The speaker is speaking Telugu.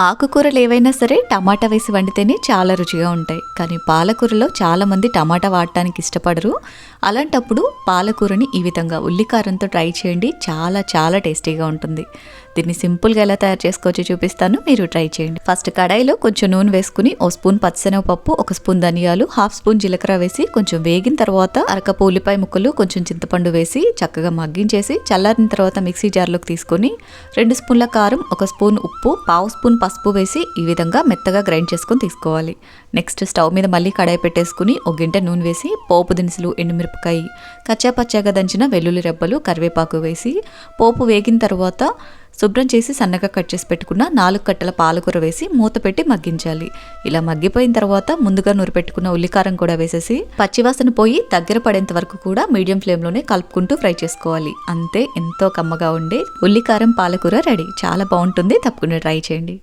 ఆకుకూరలు ఏవైనా సరే టమాటా వేసి వండితేనే చాలా రుచిగా ఉంటాయి. కానీ పాలకూరలో చాలామంది టమాటా వాడటానికి ఇష్టపడరు. అలాంటప్పుడు పాలకూరని ఈ విధంగా ఉల్లికారంతో ట్రై చేయండి. చాలా చాలా టేస్టీగా ఉంటుంది. దీన్ని సింపుల్గా ఎలా తయారు చేసుకోవచ్చో చూపిస్తాను. మీరు ట్రై చేయండి. ఫస్ట్ కడాయిలో కొంచెం నూనె వేసుకుని ఓ స్పూన్ పచ్చిశనగపప్పు ఒక స్పూన్ ధనియాలు హాఫ్ స్పూన్ జీలకర్ర వేసి కొంచెం వేగిన తర్వాత అరకపు ఉల్లిపాయ ముక్కలు కొంచెం చింతపండు వేసి చక్కగా మగ్గించేసి చల్లారిన తర్వాత మిక్సీ జార్లోకి తీసుకొని రెండు స్పూన్ల కారం ఒక స్పూన్ ఉప్పు పావు స్పూన్ పసుపు వేసి ఈ విధంగా మెత్తగా గ్రైండ్ చేసుకొని తీసుకోవాలి. నెక్స్ట్ స్టవ్ మీద మళ్ళీ కడాయి పెట్టేసుకుని ఒక గింట నూనె వేసి పోపు దినుసులు ఎండుమిరపకాయ కచ్చా పచ్చాగా దంచిన వెల్లుల్లి రెబ్బలు కరివేపాకు వేసి పోపు వేగిన తర్వాత శుభ్రం చేసి సన్నగా కట్ చేసి పెట్టుకున్న నాలుగు కట్టల పాలకూర వేసి మూత పెట్టి మగ్గించాలి. ఇలా మగ్గిపోయిన తర్వాత ముందుగా నూరు పెట్టుకున్న ఉల్లికారం కూడా వేసేసి పచ్చివాసన పోయి దగ్గర పడేంత వరకు కూడా మీడియం ఫ్లేమ్లోనే కలుపుకుంటూ ఫ్రై చేసుకోవాలి. అంతే ఎంతో కమ్మగా ఉండే ఉల్లికారం పాలకూర రెడీ. చాలా బాగుంటుంది. తప్పకుండా ట్రై చేయండి.